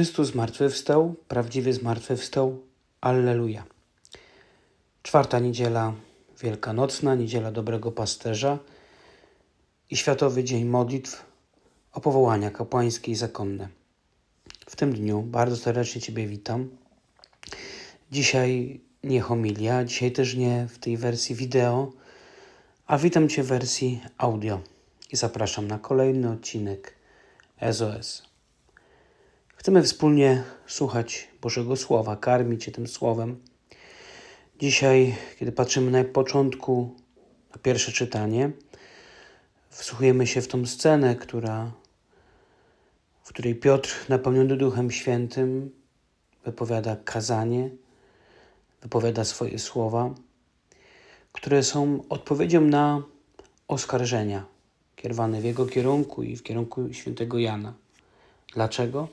Chrystus zmartwychwstał, prawdziwie zmartwychwstał. Alleluja. Czwarta niedziela wielkanocna, niedziela dobrego pasterza i Światowy Dzień Modlitw o powołania kapłańskie i zakonne. W tym dniu bardzo serdecznie Ciebie witam. Dzisiaj nie homilia, dzisiaj też nie w tej wersji wideo, a witam Cię w wersji audio i zapraszam na kolejny odcinek SOS. Chcemy wspólnie słuchać Bożego Słowa, karmić się tym Słowem. Dzisiaj, kiedy patrzymy na początku, na pierwsze czytanie, wsłuchujemy się w tą scenę, która, w której Piotr, napełniony Duchem Świętym, wypowiada kazanie, wypowiada swoje słowa, które są odpowiedzią na oskarżenia kierowane w jego kierunku i w kierunku świętego Jana. Dlaczego?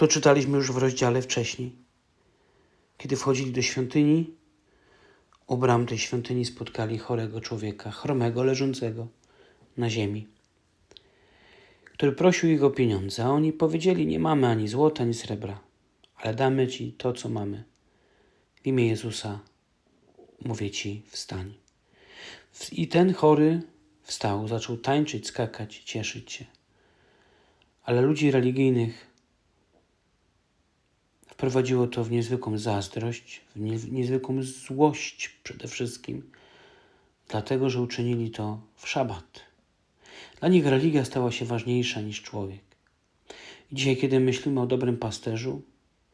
To czytaliśmy już w rozdziale wcześniej. Kiedy wchodzili do świątyni, u bram tej świątyni spotkali chorego człowieka, chromego, leżącego na ziemi, który prosił ich o pieniądze, a oni powiedzieli: Nie mamy ani złota, ani srebra, ale damy ci to, co mamy. W imię Jezusa mówię ci: wstań. I ten chory wstał, zaczął tańczyć, skakać, cieszyć się. Ale ludzi religijnych wprowadziło to w niezwykłą zazdrość, w niezwykłą złość przede wszystkim, dlatego że uczynili to w szabat. Dla nich religia stała się ważniejsza niż człowiek. I dzisiaj, kiedy myślimy o dobrym pasterzu,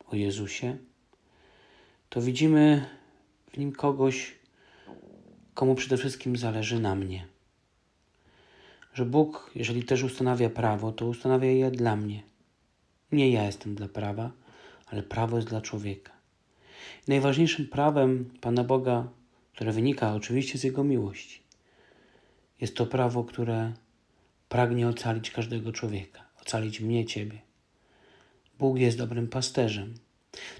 o Jezusie, to widzimy w nim kogoś, komu przede wszystkim zależy na mnie. Że Bóg, jeżeli też ustanawia prawo, to ustanawia je dla mnie. Nie ja jestem dla prawa, ale prawo jest dla człowieka. Najważniejszym prawem Pana Boga, które wynika oczywiście z Jego miłości, jest to prawo, które pragnie ocalić każdego człowieka, ocalić mnie, Ciebie. Bóg jest dobrym pasterzem.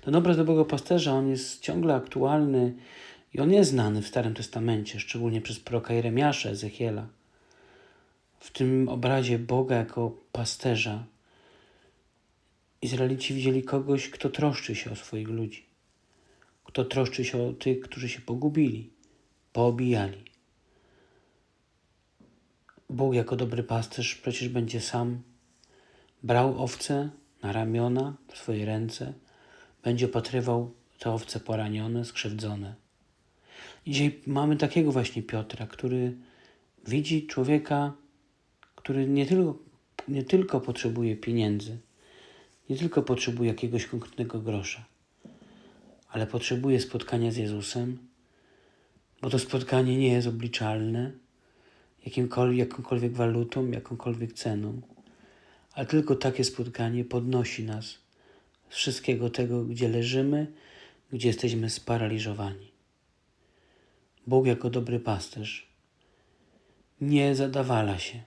Ten obraz dobrego pasterza, on jest ciągle aktualny i on jest znany w Starym Testamencie, szczególnie przez proroka Jeremiasza, Ezechiela. W tym obrazie Boga jako pasterza Izraelici widzieli kogoś, kto troszczy się o swoich ludzi, kto troszczy się o tych, którzy się pogubili, poobijali. Bóg jako dobry pasterz przecież będzie sam brał owce na ramiona w swoje ręce, będzie opatrywał te owce poranione, skrzywdzone. I dzisiaj mamy takiego właśnie Piotra, który widzi człowieka, który nie tylko, nie tylko potrzebuje pieniędzy, nie tylko potrzebuje jakiegoś konkretnego grosza, ale potrzebuje spotkania z Jezusem, bo to spotkanie nie jest obliczalne jakimkolwiek, jakąkolwiek walutą, jakąkolwiek ceną, ale tylko takie spotkanie podnosi nas z wszystkiego tego, gdzie leżymy, gdzie jesteśmy sparaliżowani. Bóg jako dobry pasterz nie zadawala się,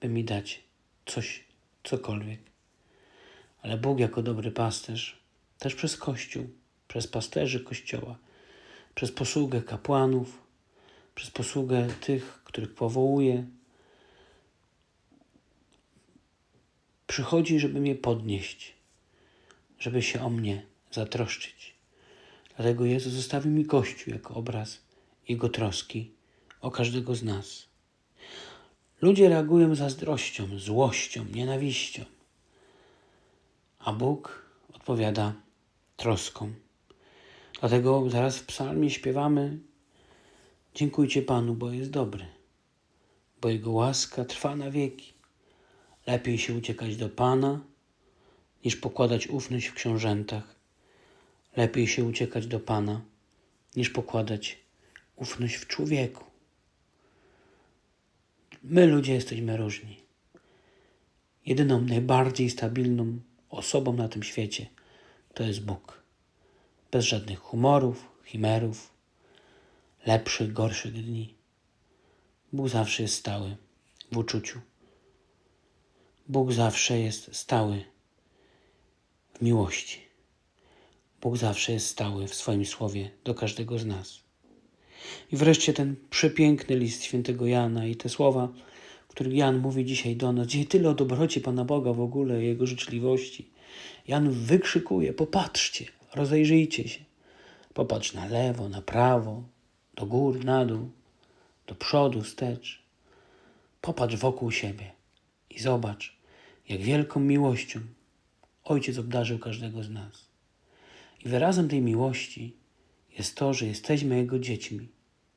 by mi dać coś, cokolwiek. Ale Bóg jako dobry pasterz, też przez Kościół, przez pasterzy Kościoła, przez posługę kapłanów, przez posługę tych, których powołuje, przychodzi, żeby mnie podnieść, żeby się o mnie zatroszczyć. Dlatego Jezus zostawił mi Kościół jako obraz Jego troski o każdego z nas. Ludzie reagują zazdrością, złością, nienawiścią, a Bóg odpowiada troską. Dlatego zaraz w psalmie śpiewamy Dziękujcie Panu, bo jest dobry, bo Jego łaska trwa na wieki. Lepiej się uciekać do Pana, niż pokładać ufność w książętach. Lepiej się uciekać do Pana, niż pokładać ufność w człowieku. My ludzie jesteśmy różni. Jedyną najbardziej stabilną osobą na tym świecie to jest Bóg. Bez żadnych humorów, chimerów, lepszych, gorszych dni. Bóg zawsze jest stały w uczuciu. Bóg zawsze jest stały w miłości. Bóg zawsze jest stały w swoim słowie do każdego z nas. I wreszcie ten przepiękny list świętego Jana i te słowa, których Jan mówi dzisiaj do nas, dzisiaj tyle o dobroci Pana Boga w ogóle, Jego życzliwości, Jan wykrzykuje: Popatrzcie, rozejrzyjcie się. Popatrz na lewo, na prawo, do gór, na dół, do przodu, wstecz. Popatrz wokół siebie i zobacz, jak wielką miłością Ojciec obdarzył każdego z nas. I wyrazem tej miłości jest to, że jesteśmy Jego dziećmi.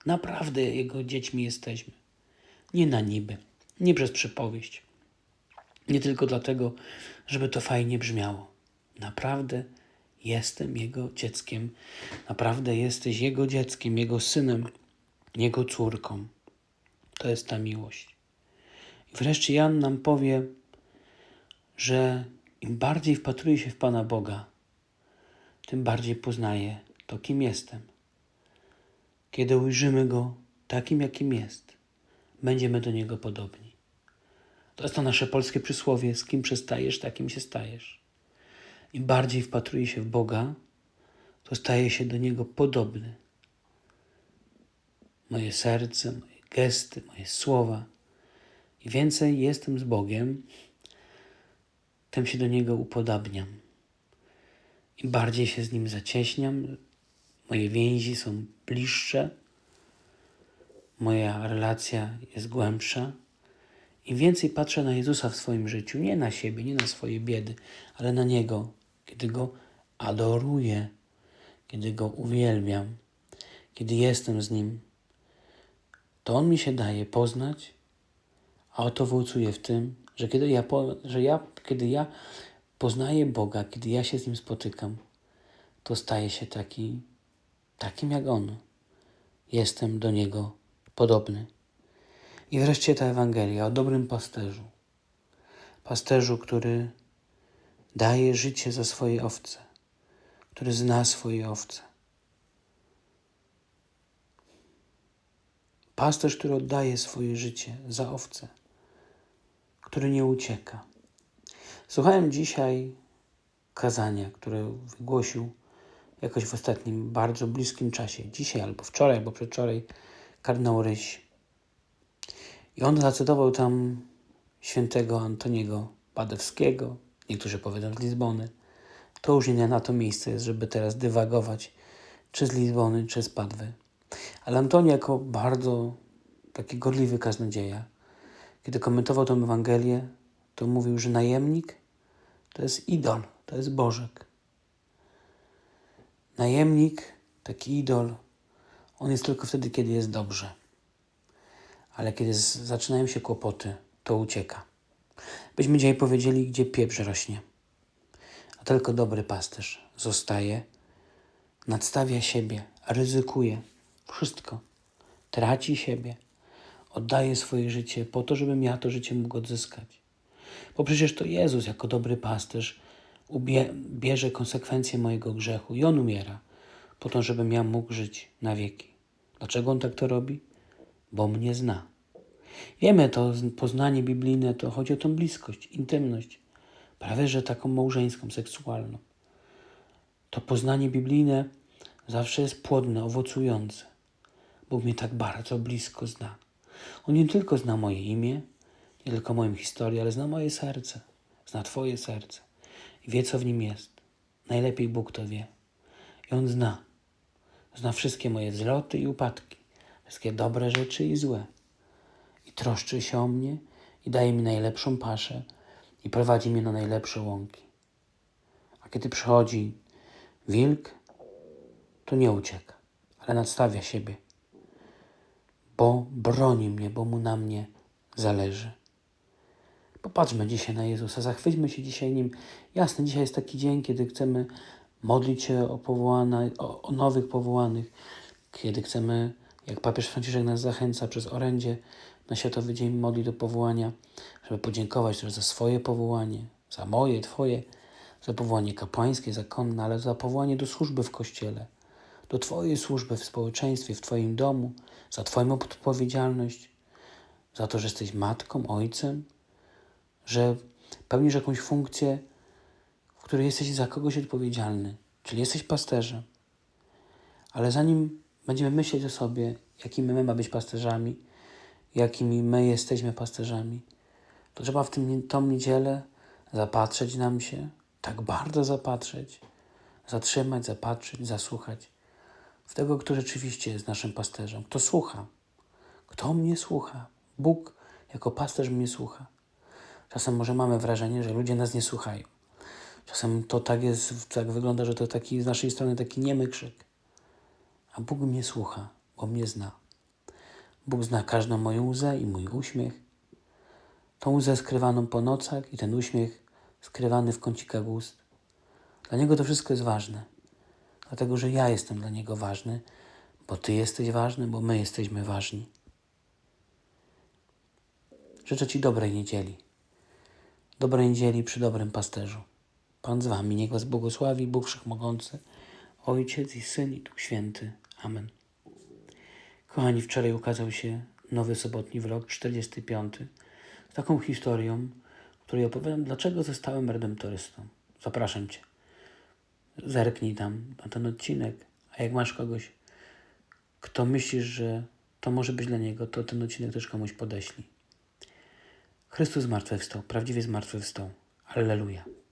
Naprawdę Jego dziećmi jesteśmy. Nie na niby, nie przez przypowieść. Nie tylko dlatego, żeby to fajnie brzmiało. Naprawdę jestem Jego dzieckiem. Naprawdę jesteś Jego dzieckiem, Jego synem, Jego córką. To jest ta miłość. I wreszcie Jan nam powie, że im bardziej wpatruje się w Pana Boga, tym bardziej poznaje to, kim jestem. Kiedy ujrzymy Go takim, jakim jest, będziemy do Niego podobni. To jest to nasze polskie przysłowie: z kim przestajesz, takim się stajesz. Im bardziej wpatruje się w Boga, to staje się do Niego podobny. Moje serce, moje gesty, moje słowa. Im więcej jestem z Bogiem, tym się do Niego upodabniam. Im bardziej się z Nim zacieśniam, moje więzi są bliższe, moja relacja jest głębsza. Im więcej patrzę na Jezusa w swoim życiu, nie na siebie, nie na swoje biedy, ale na Niego, kiedy Go adoruję, kiedy Go uwielbiam, kiedy jestem z Nim, to On mi się daje poznać, a oto owocuje w tym, że kiedy ja, że ja, kiedy ja poznaję Boga, kiedy ja się z Nim spotykam, to staję się taki, takim jak On. Jestem do Niego podobny. I wreszcie ta Ewangelia o dobrym pasterzu. Pasterzu, który daje życie za swoje owce, który zna swoje owce. Pasterz, który oddaje swoje życie za owce, który nie ucieka. Słuchałem dzisiaj kazania, które wygłosił jakoś w ostatnim, bardzo bliskim czasie, dzisiaj albo wczoraj, albo przedwczoraj, kardynał Ryś. I on zacytował tam świętego Antoniego Padewskiego, niektórzy powiedzą z Lizbony. To już nie na to miejsce jest, żeby teraz dywagować, czy z Lizbony, czy z Padwy. Ale Antoni jako bardzo taki gorliwy kaznodzieja, kiedy komentował tę Ewangelię, to mówił, że najemnik to jest idol, to jest Bożek. Najemnik, taki idol, on jest tylko wtedy, kiedy jest dobrze. Ale kiedy zaczynają się kłopoty, to ucieka. Byśmy dzisiaj powiedzieli, gdzie pieprz rośnie. A tylko dobry pasterz zostaje, nadstawia siebie, ryzykuje wszystko, traci siebie, oddaje swoje życie po to, żebym ja to życie mógł odzyskać. Bo przecież to Jezus jako dobry pasterz ubie, bierze konsekwencje mojego grzechu i On umiera po to, żebym ja mógł żyć na wieki. Dlaczego On tak to robi? Bo mnie zna. Wiemy to, poznanie biblijne to chodzi o tą bliskość, intymność, prawie że taką małżeńską, seksualną. To poznanie biblijne zawsze jest płodne, owocujące. Bóg mnie tak bardzo blisko zna. On nie tylko zna moje imię, nie tylko moją historię, ale zna moje serce, zna Twoje serce i wie, co w nim jest. Najlepiej Bóg to wie. I On zna. Zna wszystkie moje zloty i upadki, wszystkie dobre rzeczy i złe. I troszczy się o mnie i daje mi najlepszą paszę i prowadzi mnie na najlepsze łąki. A kiedy przychodzi wilk, to nie ucieka, ale nadstawia siebie, bo broni mnie, bo mu na mnie zależy. Popatrzmy dzisiaj na Jezusa, zachwyćmy się dzisiaj Nim. Jasne, dzisiaj jest taki dzień, kiedy chcemy modlić się o, powołane, o, o nowych powołanych, kiedy chcemy, jak papież Franciszek nas zachęca przez orędzie na Światowy Dzień modli do powołania, żeby podziękować też za swoje powołanie, za moje, Twoje, za powołanie kapłańskie, zakonne, ale za powołanie do służby w Kościele, do Twojej służby w społeczeństwie, w Twoim domu, za Twoją odpowiedzialność, za to, że jesteś matką, ojcem, że pełnisz jakąś funkcję, w której jesteś za kogoś odpowiedzialny, czyli jesteś pasterzem. Ale zanim będziemy myśleć o sobie, jakimi my mamy być pasterzami, jakimi my jesteśmy pasterzami, to trzeba w tym, tą niedzielę zapatrzeć nam się, tak bardzo zapatrzeć, zatrzymać, zapatrzeć, zasłuchać w tego, kto rzeczywiście jest naszym pasterzem, kto słucha, kto mnie słucha. Bóg jako pasterz mnie słucha. Czasem może mamy wrażenie, że ludzie nas nie słuchają. Czasem to tak jest, tak wygląda, że to taki z naszej strony taki niemy krzyk. A Bóg mnie słucha, bo mnie zna. Bóg zna każdą moją łzę i mój uśmiech. Tą łzę skrywaną po nocach i ten uśmiech skrywany w kącikach ust. Dla Niego to wszystko jest ważne. Dlatego, że ja jestem dla Niego ważny, bo Ty jesteś ważny, bo my jesteśmy ważni. Życzę Ci dobrej niedzieli. Dobrej niedzieli przy dobrym pasterzu. Pan z Wami, niech Was błogosławi Bóg Wszechmogący, Ojciec i Syn i Duch Święty. Amen. Kochani, wczoraj ukazał się nowy sobotni wrok, 45, z taką historią, której opowiadam, dlaczego zostałem redemptorystą. Zapraszam Cię. Zerknij tam na ten odcinek, a jak masz kogoś, kto myślisz, że to może być dla niego, to ten odcinek też komuś podeślij. Chrystus zmartwychwstał, prawdziwie zmartwychwstał. Alleluja.